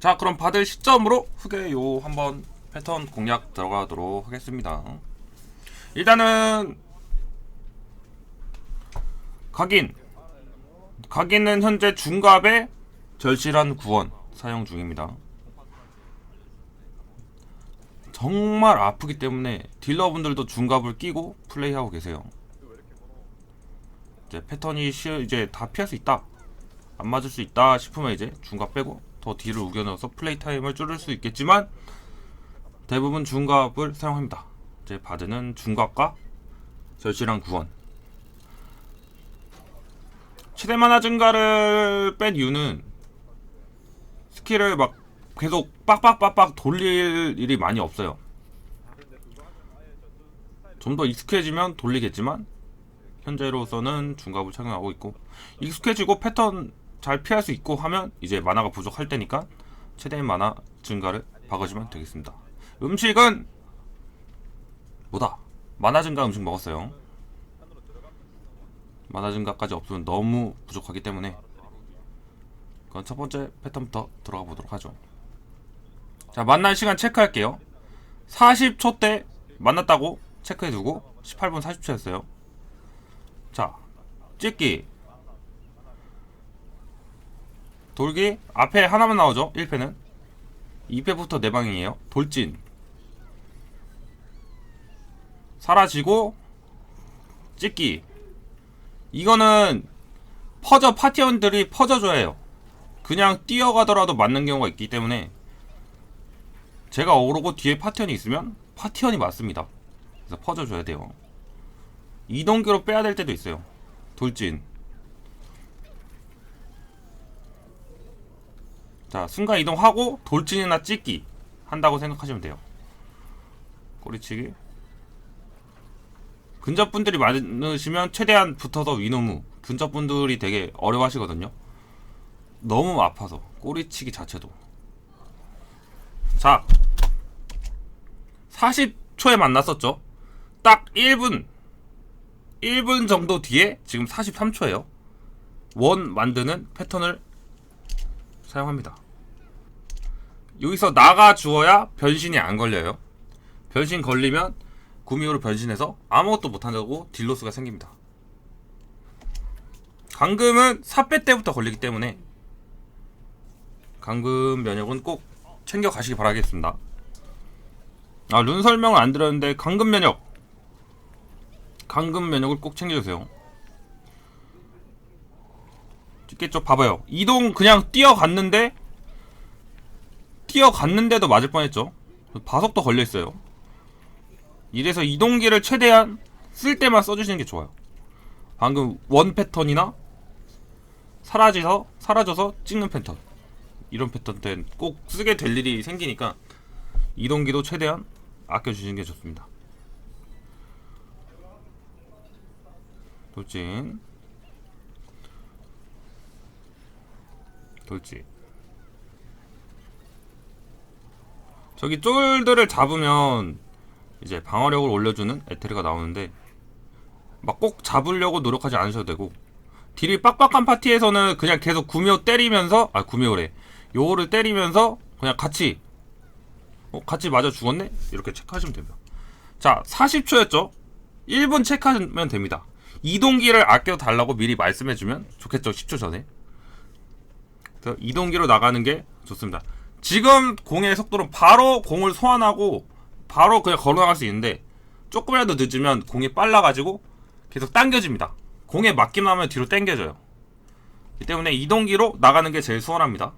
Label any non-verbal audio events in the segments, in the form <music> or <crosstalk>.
자 그럼 받을 시점으로 후계 요 한번 패턴 공략 들어가도록 하겠습니다. 일단은 각인. 각인은 현재 중갑에 절실한 구원 사용 중입니다. 정말 아프기 때문에 딜러분들도 중갑을 끼고 플레이하고 계세요. 이제 패턴이 쉬 이제 다 피할 수 있다. 안 맞을 수 있다 싶으면 이제 중갑 빼고 더 뒤를 우겨 넣어서 플레이 타임을 줄일 수 있겠지만 대부분 중갑을 사용합니다. 이제 바드는 중갑과 절실한 구원. 최대 만화 증가를 뺀 이유는 스킬을 막 계속 빡빡빡빡 돌릴 일이 많이 없어요. 좀 더 익숙해지면 돌리겠지만 현재로서는 중갑을 착용하고 있고 익숙해지고 패턴 잘 피할 수 있고 하면 이제 만화가 부족할 때니까 최대한 만화 증가를 박아주면 되겠습니다. 음식은 뭐다? 만화 증가 음식 먹었어요. 만화 증가까지 없으면 너무 부족하기 때문에 그건 첫 번째 패턴부터 들어가 보도록 하죠. 자, 만날 시간 체크할게요. 40초 때 만났다고 체크해두고 18분 40초였어요. 자, 찍기 돌기 앞에 하나만 나오죠 1패는. 2패부터 내 방이에요. 돌진. 사라지고 찍기. 이거는 퍼져 파티원들이 퍼져줘야 해요. 그냥 뛰어가더라도 맞는 경우가 있기 때문에 제가 오르고 뒤에 파티원이 있으면 파티원이 맞습니다. 그래서 퍼져줘야 돼요. 이동기로 빼야 될 때도 있어요. 돌진 자 순간 이동하고 돌진이나 찍기 한다고 생각하시면 돼요. 꼬리치기. 근접분들이 많으시면 최대한 붙어서 위노무. 근접분들이 되게 어려워하시거든요. 너무 아파서 꼬리치기 자체도. 자 40초에 만났었죠? 딱 1분. 1분 정도 뒤에 지금 43초예요. 원 만드는 패턴을 사용합니다. 여기서 나가 주어야 변신이 안 걸려요. 변신 걸리면 구미호로 변신해서 아무것도 못한다고 딜로스가 생깁니다. 강금은 4패 때부터 걸리기 때문에 강금 면역은 꼭 챙겨 가시기 바라겠습니다. 아, 룬 설명을 안 드렸는데 강금 면역 강금 면역을 꼭 챙겨 주세요. 찍겠죠? 봐봐요. 이동 그냥 뛰어갔는데 뛰어갔는데도 맞을 뻔했죠. 바속도 걸려있어요. 이래서 이동기를 최대한 쓸 때만 써주시는 게 좋아요. 방금 원 패턴이나 사라져서 사라져서 찍는 패턴 이런 패턴 때는 꼭 쓰게 될 일이 생기니까 이동기도 최대한 아껴주시는 게 좋습니다. 돌진 돌지. 저기 쫄들을 잡으면 이제 방어력을 올려주는 에테르가 나오는데 막 꼭 잡으려고 노력하지 않으셔도 되고 딜이 빡빡한 파티에서는 그냥 계속 구미호 때리면서 아 구미호래. 요호를 때리면서 그냥 같이 어 같이 맞아 죽었네? 이렇게 체크하시면 됩니다. 자 40초였죠? 1분 체크하면 됩니다. 이동기를 아껴 달라고 미리 말씀해주면 좋겠죠? 10초 전에 이동기로 나가는 게 좋습니다. 지금 공의 속도는 바로 공을 소환하고 바로 그냥 걸어 나갈 수 있는데 조금이라도 늦으면 공이 빨라가지고 계속 당겨집니다. 공에 맞기만 하면 뒤로 당겨져요. 이 때문에 이동기로 나가는 게 제일 수월합니다.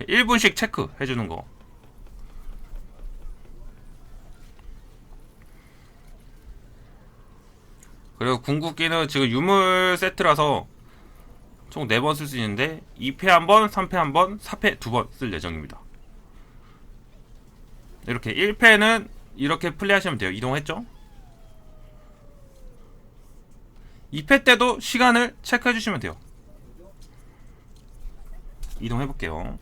1분씩 체크 해주는 거. 그리고 궁극기는 지금 유물 세트라서 총 4번 쓸 수 있는데 2패 1번, 3패 1번, 4패 2번 쓸 예정입니다. 이렇게 1패는 이렇게 플레이하시면 돼요. 이동했죠? 2패 때도 시간을 체크해 주시면 돼요. 이동해 볼게요.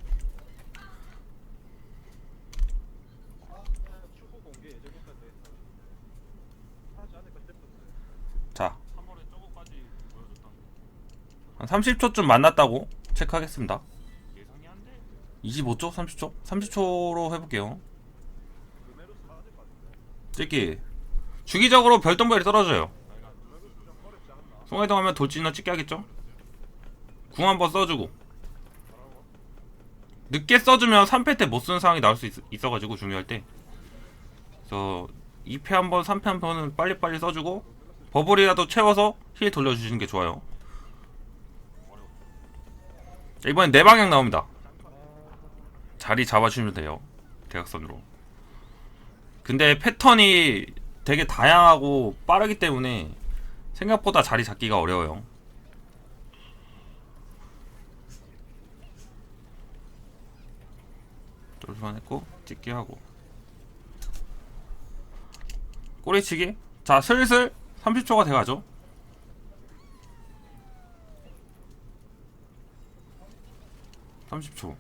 자. 한 30초쯤 만났다고 체크하겠습니다. 25초? 30초? 30초로 해볼게요. 찍기. 주기적으로 별똥별이 떨어져요. 송해동 하면 돌진이나 찍게 하겠죠? 궁 한번 써주고. 늦게 써주면 3패 때 못 쓰는 상황이 나올 수 있, 있어가지고 중요할 때. 그래서 2패 한번 3패 한 번은 빨리빨리 써주고 버블이라도 채워서 힐 돌려주시는 게 좋아요 자, 이번엔 네 방향 나옵니다. 자리 잡아주시면 돼요. 대각선으로. 근데 패턴이 되게 다양하고 빠르기 때문에 생각보다 자리 잡기가 어려워요. 쫄수만 했고 찍기 하고. 꼬리치기? 자 슬슬 30초가 돼가죠 (30초)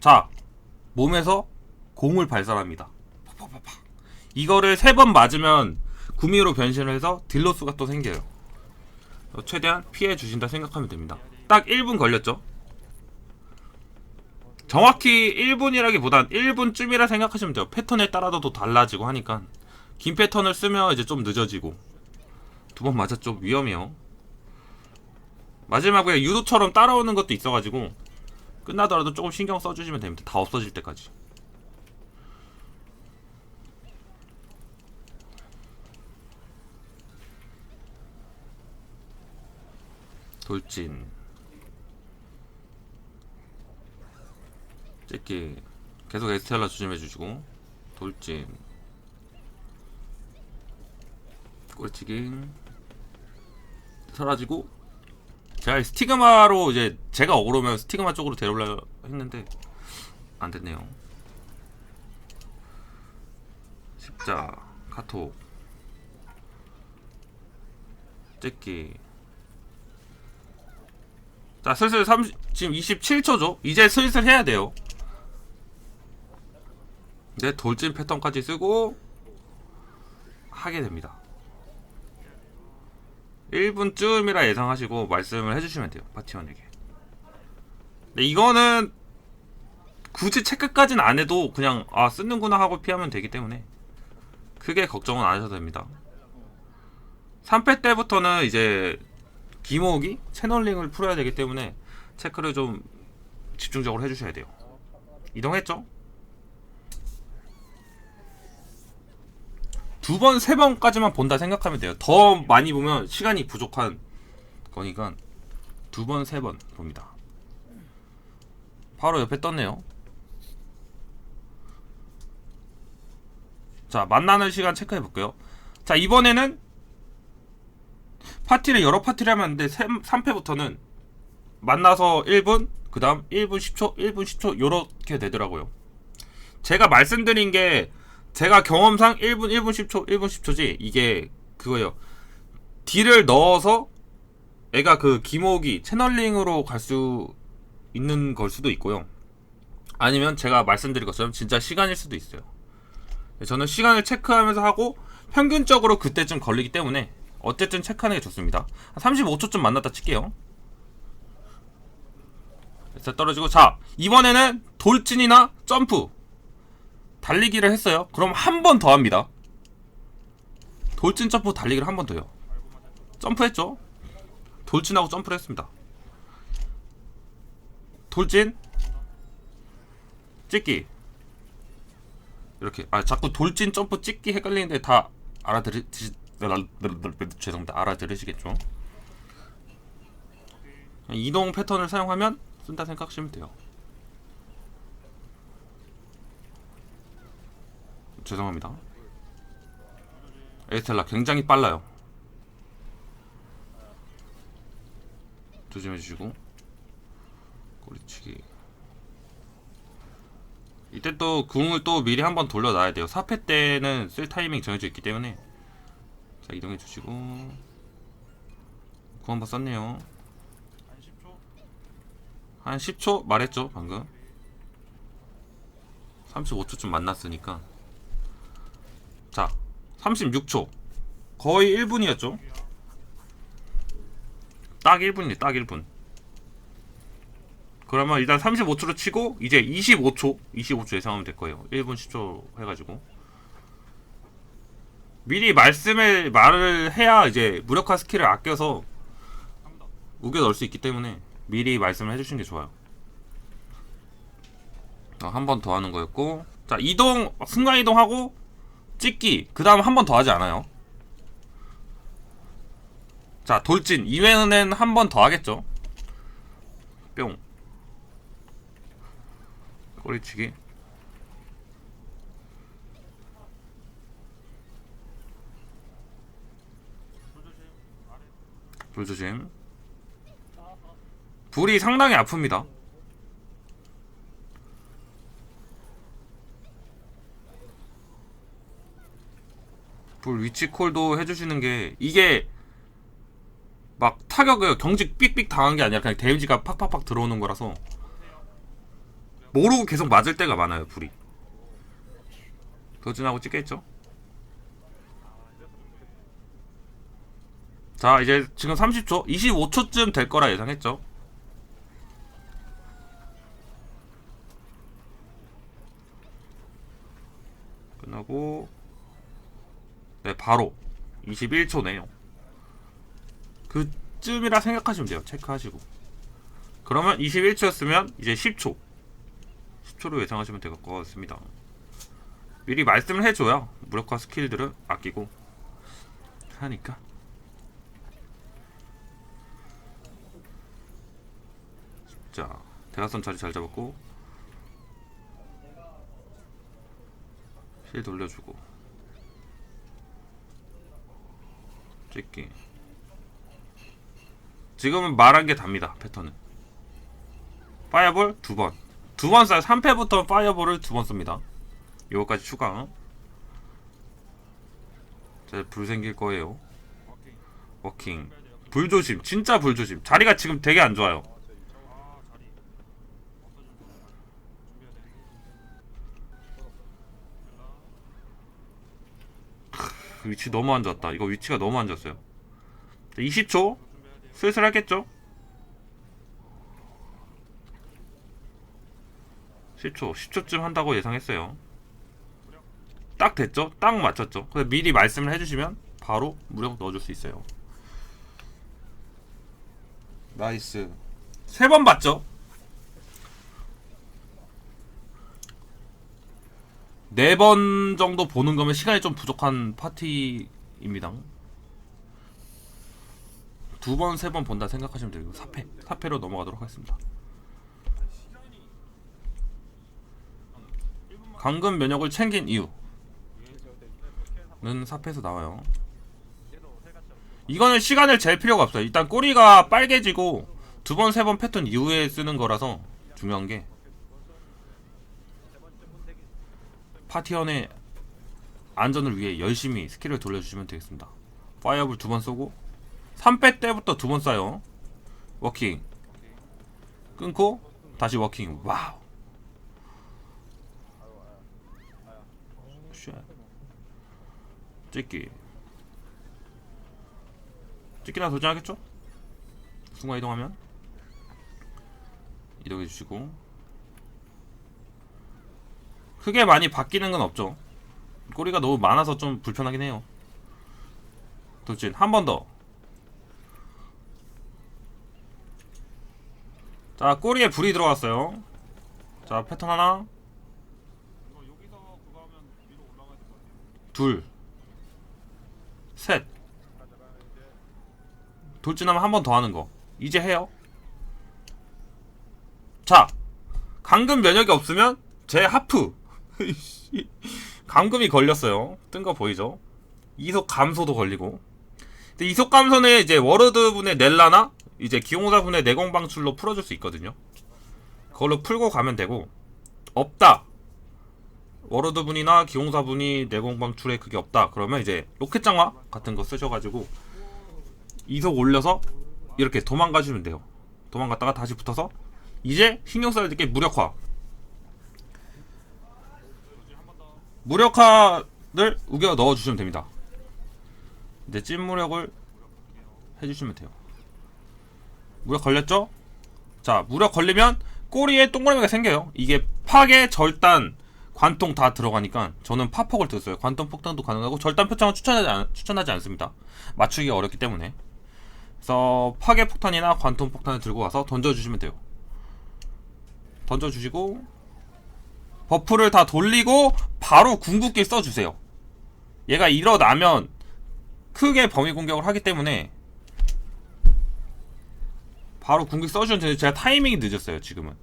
자 몸에서 공을 팍팍팍팍. 이거를 세 번 맞으면 구미로 변신을 해서 딜로스가 또 생겨요. 어, 최대한 피해 주신다 생각하면 됩니다. 딱 1분 걸렸죠? 정확히 1분이라기보단 1분쯤이라 생각하시면 돼요. 패턴에 따라도 또 달라지고 하니까. 긴 패턴을 쓰면 이제 좀 늦어지고. 두번좀 위험해요. 마지막에 유도처럼 따라오는 것도 있어가지고 끝나더라도 조금 신경 써주시면 됩니다. 다 없어질 때까지. 돌진. 찍기 계속 에스텔라 조심해 주시고. 돌진. 꼬리치기. 사라지고 제가 스티그마로 이제 제가 억울하면 스티그마 쪽으로 데려올려 했는데 안 됐네요. 십자 카톡 찍기 자 슬슬 30, 지금 27초죠? 이제 슬슬 해야 돼요. 이제 돌진 패턴까지 쓰고 하게 됩니다. 1분쯤이라 예상하시고 말씀을 해주시면 돼요. 파티원에게. 근데 이거는 굳이 체크까지는 안 해도 그냥 아 쓰는구나 하고 피하면 되기 때문에 크게 걱정은 안 하셔도 됩니다. 3패 때부터는 이제 기모으기 채널링을 풀어야 되기 때문에 체크를 좀 집중적으로 해주셔야 돼요. 이동했죠? 두 번, 세 번까지만 본다 생각하면 돼요. 더 많이 보면 시간이 부족한 거니까 두 번, 세 번 봅니다. 바로 옆에 떴네요. 자, 만나는 시간 체크해 볼게요. 자, 이번에는 파티를 여러 파티를 하면 되는데 3패부터는 만나서 1분, 그 다음 1분 10초, 1분 10초 요렇게 되더라고요. 제가 말씀드린 게 제가 경험상 1분 1분 10초 1분 10초지 이게 그거예요. 딜을 넣어서 애가 그 기모기 채널링으로 갈 수 있는 걸 수도 있고요. 아니면 제가 말씀드린 것처럼 진짜 시간일 수도 있어요. 저는 시간을 체크하면서 하고 평균적으로 그때쯤 걸리기 때문에 어쨌든 체크하는 게 좋습니다. 한 35초쯤 만났다 칠게요. 자 떨어지고 자 이번에는 돌진이나 점프 달리기를 했어요. 그럼 한 번 더 합니다. 돌진 점프 달리기를 한 번 더요. 점프했죠? 돌진하고 점프를 했습니다. 돌진 찍기 이렇게 아 자꾸 돌진 점프 찍기 헷갈리는데 다 알아들으 죄송합니다 알아들으시겠죠? 이동 패턴을 사용하면 쓴다 생각하시면 돼요. 죄송합니다. 에스텔라 굉장히 빨라요. 조심해 주시고 꼬리치기. 이때 또 궁을 또 미리 한번 돌려놔야 돼요. 4패 때는 쓸 타이밍 정해져 있기 때문에 자 이동해 주시고 궁 한번 썼네요. 한 10초 말했죠 방금 35초쯤 만났으니까 자, 36초. 거의 1분이었죠? 딱 1분이네, 딱 1분. 그러면 일단 35초로 치고 이제 25초 25초 예상하면 될 거예요 1분 10초 해가지고 미리 말씀을 말을 해야 이제 무력화 스킬을 아껴서 우겨 넣을 수 있기 때문에 미리 말씀을 해주시는 게 좋아요 어, 한번 더 하는 거였고 자 이동 순간 이동하고 찍기. 그 다음 한 번 더 하지 않아요. 자 돌진. 이외에는 한 번 더 하겠죠. 뿅. 꼬리치기. 불조심. 불이 상당히 아픕니다 불 위치 콜도 해주시는 게 이게 막 타격을 경직 삑삑 당한 게 아니라 그냥 데미지가 팍팍팍 들어오는 거라서 모르고 계속 맞을 때가 많아요 불이. 도진하고 찍겠죠? 자 이제 지금 30초 25초쯤 될 거라 예상했죠? 끝나고 네 바로. 21초네요 그쯤이라 생각하시면 돼요. 체크하시고. 그러면 21초였으면 이제 10초. 10초로 예상하시면 될 것 같습니다. 미리 말씀을 해줘야 무력화 스킬들을 아끼고 하니까. 자 대각선 자리 잘 잡았고. 실 돌려주고 찍기. 지금은 말한 게 답니다 패턴은. 파이어볼 두번. 두번 쏴요 3패부터 파이어볼을 두 번 씁니다. 요거까지 추가. 자, 불 생길 거예요. 워킹. 불 조심 진짜 불 조심. 자리가 지금 되게 안 좋아요 크, 위치 너무 안 좋았다. 이거 위치가 너무 안 좋았어요. 자, 20초. 슬슬 하겠죠? 10초. 10초쯤 한다고 예상했어요. 딱 됐죠? 딱 맞췄죠? 그래서 미리 말씀을 해주시면 바로 무력 넣어줄 수 있어요. 나이스. 세 번 봤죠? 네 번 정도 보는 거면 시간이 좀 부족한 파티입니다. 두 번, 세 번 본다 생각하시면 돼요. 4패 4패로 넘어가도록 하겠습니다. 강금 면역을 챙긴 이유는 4패에서 나와요. 이거는 시간을 잴 필요가 없어요. 일단 꼬리가 빨개지고 두 번, 세 번 패턴 이후에 쓰는 거라서 중요한 게 파티원의 안전을 위해 열심히 스킬을 돌려주시면 되겠습니다. 파이어볼 두 번 쏘고 3패 때부터 두 번 쏴요. 워킹. 끊고 다시 워킹. 와우. 쉣. 찍기. 찍기나 도전하겠죠? 순간 이동하면. 이동해 주시고 크게 많이 바뀌는 건 없죠. 꼬리가 너무 많아서 좀 불편하긴 해요. 돌진 한 번 더. 자 꼬리에 불이 들어왔어요. 자 패턴 하나. 둘 셋. 돌진하면 한 번 더 하는 거. 이제 해요. 자 강금 면역이 없으면 제 하프 <laughs> 감금이 걸렸어요. 뜬 거 보이죠? 이속 감소도 걸리고. 근데 이속 감소는 이제 워로드 분의 넬라나 이제 기용사 분의 내공 방출로 풀어줄 수 있거든요. 그걸로 풀고 가면 되고. 없다. 워로드 분이나 기용사 분이 내공 방출에 그게 없다. 그러면 이제 로켓 장화 같은 거 쓰셔가지고 이속 올려서 이렇게 도망가 주면 돼요. 도망갔다가 다시 붙어서 이제 신경 써야 될 게 무력화 무력화를 우겨 넣어 주시면 됩니다 이제 찐 무력을 해주시면 돼요 무력 걸렸죠? 자 무력 걸리면 꼬리에 동그라미가 생겨요. 이게 파괴, 절단, 관통 다 들어가니까 저는 파폭을 뜯었어요. 관통 폭탄도 가능하고 절단 표창은 추천하지, 않, 추천하지 않습니다. 맞추기가 어렵기 때문에. 그래서 파괴 폭탄이나 관통 폭탄을 들고 와서 던져주시면 돼요. 던져주시고 버프를 다 돌리고 바로 궁극기 써주세요. 얘가 일어나면 크게 범위 공격을 하기 때문에 바로 궁극기 써주면 되는데 제가 타이밍이 늦었어요 지금은.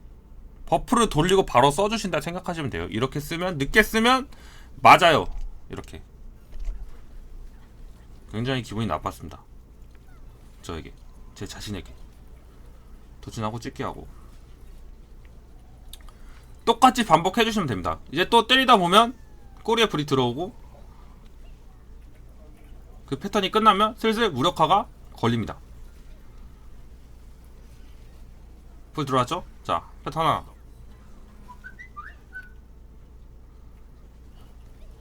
버프를 돌리고 바로 써주신다 생각하시면 돼요. 이렇게 쓰면 늦게 쓰면 맞아요. 이렇게. 굉장히 기분이 나빴습니다. 저에게. 제 자신에게. 도진하고 찍기하고 똑같이 반복해 주시면 됩니다 이제 또 때리다 보면 꼬리에 불이 들어오고 그 패턴이 끝나면 슬슬 무력화가 걸립니다 불 들어왔죠? 자, 패턴 하나.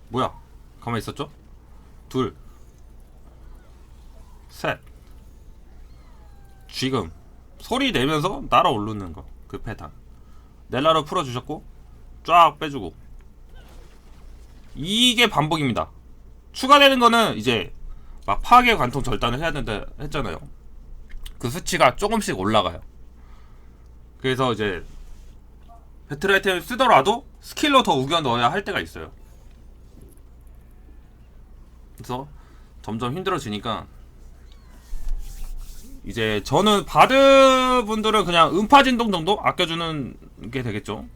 뭐야? 가만히 있었죠? 둘. 셋. 지금. 소리 내면서 날아오르는 거. 그 패턴. 넬라로 풀어주셨고, 쫙 빼주고. 이게 반복입니다. 추가되는 거는 이제 막 파괴 관통 절단을 해야 된다 했잖아요. 그 수치가 조금씩 올라가요. 그래서 이제 배틀 아이템을 쓰더라도 스킬로 더 우겨 넣어야 할 때가 있어요. 그래서 점점 힘들어지니까 이제 저는 바드 분들은 그냥 음파 진동 정도 아껴주는 게 되겠죠.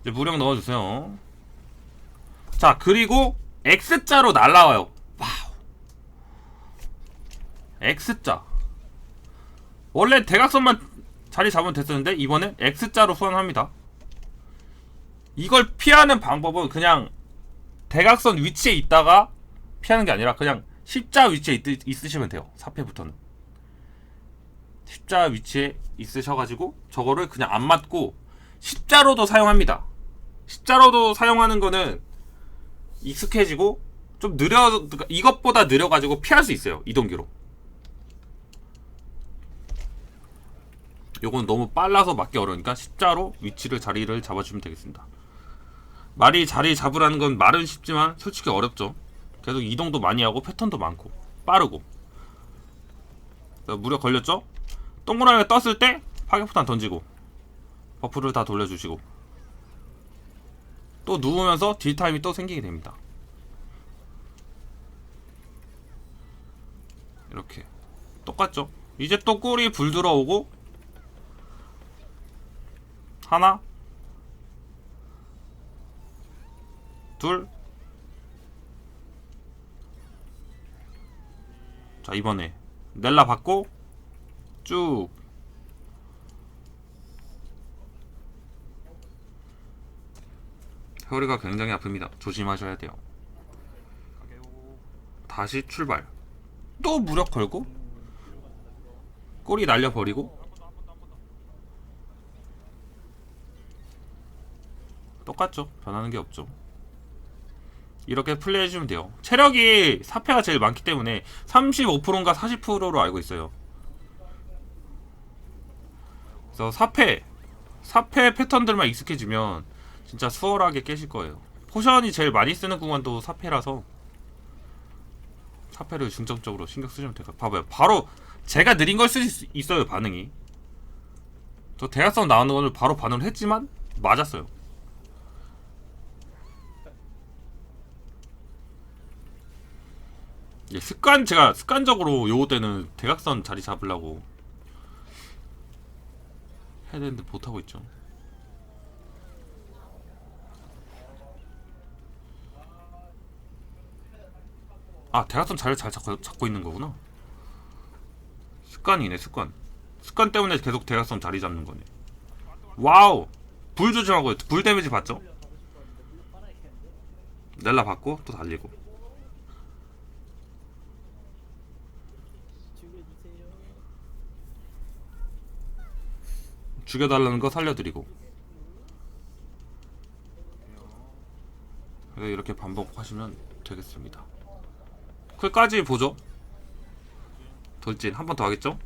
이제 무력 넣어주세요. 자 그리고 X자로 날라와요. 와우. X자. 원래 대각선만 자리 잡으면 됐었는데 이번엔 X자로 소환합니다. 이걸 피하는 방법은 그냥 대각선 위치에 있다가 피하는 게 아니라 그냥 십자 위치에 있, 있으시면 돼요. 4패부터는. 십자 위치에 있으셔가지고 저거를 그냥 안 맞고 십자로도 사용합니다. 십자로도 사용하는 거는 익숙해지고 좀 느려 이것보다 느려가지고 피할 수 있어요. 이동기로. 요건 너무 빨라서 맞기 어려우니까 십자로 위치를 자리를 잡아주면 되겠습니다. 말이 자리 잡으라는 건 말은 쉽지만 솔직히 어렵죠. 계속 이동도 많이 하고 패턴도 많고 빠르고 무력 걸렸죠? 동그라미가 떴을 때 파괴포탄 던지고 버프를 다 돌려주시고 또 누우면서 딜타임이 또 생기게 됩니다. 이렇게 똑같죠? 이제 또 꿀이 불 들어오고 하나 둘 자, 이번에 넬라 받고 쭉 허리가 굉장히 아픕니다. 조심하셔야 돼요. 다시 출발. 또 무력 걸고 꼬리 날려 버리고 똑같죠. 변하는 게 없죠. 이렇게 플레이해주면 돼요. 체력이 4패가 제일 많기 때문에 35%인가 40%로 알고 있어요. 그래서 4패, 4패 패턴들만 익숙해지면 진짜 수월하게 깨실 거예요. 포션이 제일 많이 쓰는 구간도 4패라서 4패를 중점적으로 신경 쓰시면 돼요. 봐봐요. 바로 제가 느린 걸수 있어요, 반응이. 저 대각선 나오는 거를 바로 반응을 했지만 맞았어요. 예, 습관 제가 습관적으로 요거 때는 대각선 자리 잡으려고 해야 되는데 못 하고 있죠. 아 대각선 자리 잘 잡고, 잡고 있는 거구나. 습관이네 습관. 습관 때문에 계속 대각선 자리 잡는 거네. 와우. 불 조심하고 불 데미지 봤죠? 넬라 받고 또 달리고. 죽여달라는 거 살려드리고. 네, 이렇게 반복하시면 되겠습니다. 클까지 보죠. 돌진. 한 번 더 하겠죠?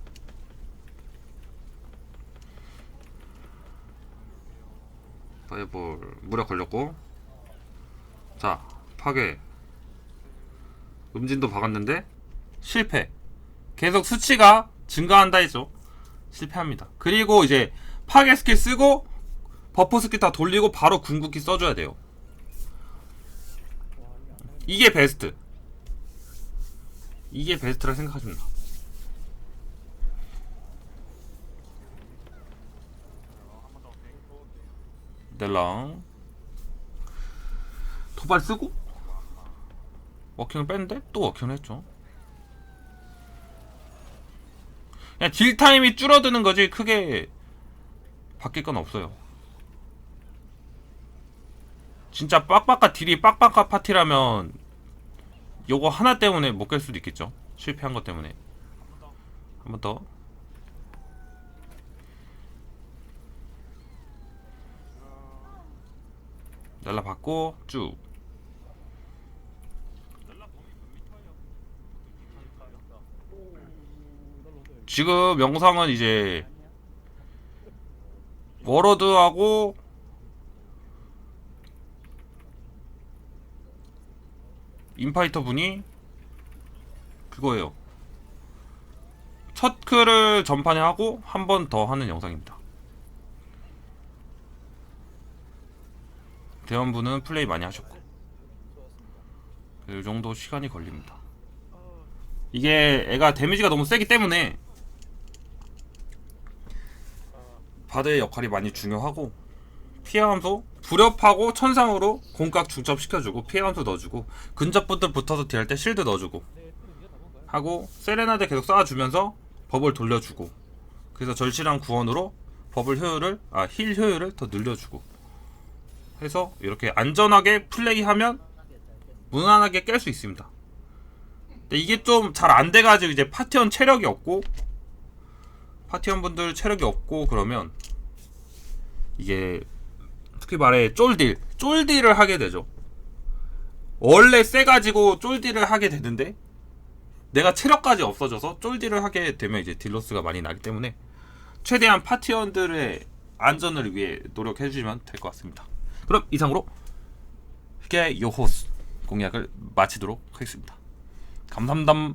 파이볼. 무력 걸렸고. 자 파괴. 음진도 박았는데 실패. 계속 수치가 증가한다 했죠. 실패합니다. 그리고 이제 파괴 스킬 쓰고 버프 스킬 다 돌리고 바로 궁극기 써줘야 돼요. 이게 베스트. 이게 베스트라 생각하십니다 넬랑. 도발 쓰고 워킹을 뺐는데 또 워킹을 했죠. 그냥 딜 타임이 줄어드는 거지 크게 바뀔 건 없어요. 진짜 빡빡한 딜이 빡빡한 파티라면 요거 하나 때문에 못 깰 수도 있겠죠? 실패한 것 때문에. 한 번 더. 날라 받고 쭉. 지금 영상은 이제 워러드하고 인파이터 분이 그거예요. 첫 클을 전판에 하고 한 번 더 하는 영상입니다. 대원분은 플레이 많이 하셨고 이 정도 시간이 걸립니다. 이게 애가 데미지가 너무 세기 때문에 바드의 역할이 많이 중요하고 피해 감소 불협하고 천상으로 공각 중첩 시켜주고 피해 감소 넣어주고 근접분들 붙어서 딜할 때 실드 넣어주고 하고 세레나데 계속 쌓아주면서 버블 돌려주고 그래서 절실한 구원으로 버블 효율을 아 힐 효율을 더 늘려주고 해서 이렇게 안전하게 플레이하면 무난하게 깰 수 있습니다. 근데 이게 좀 잘 안 돼가지고 이제 파티원 체력이 없고 파티원 분들 체력이 없고 그러면 이게 특히 말해 쫄딜 쫄딜을 하게 되죠. 원래 세가지고 쫄딜을 하게 되는데 내가 체력까지 없어져서 쫄딜을 하게 되면 이제 딜로스가 많이 나기 때문에 최대한 파티원들의 안전을 위해 노력해 주시면 될 것 같습니다. 그럼 이상으로 흑의 요호스 공약을 마치도록 하겠습니다. 감사합니다.